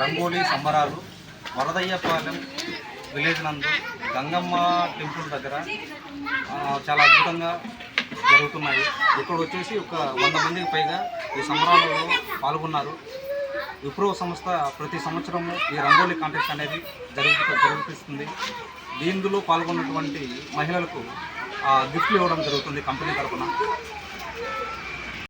రంగోలీ సంబరాలు వరదయ్యపాలెం విలేజ్ నందు గంగమ్మ టెంపుల్ దగ్గర చాలా అద్భుతంగా జరుగుతున్నాయి. ఇక్కడ వచ్చేసి ఒక వంద మందికి పైగా ఈ సంబరాలలో పాల్గొన్నారు. విప్రో సంస్థ ప్రతి సంవత్సరము ఈ రంగోలీ కాంటెస్ట్ అనేది జరుగుతూ జరుగుతుంది దీనిలో పాల్గొన్నటువంటి మహిళలకు గిఫ్ట్లు ఇవ్వడం జరుగుతుంది కంపెనీ తరఫున.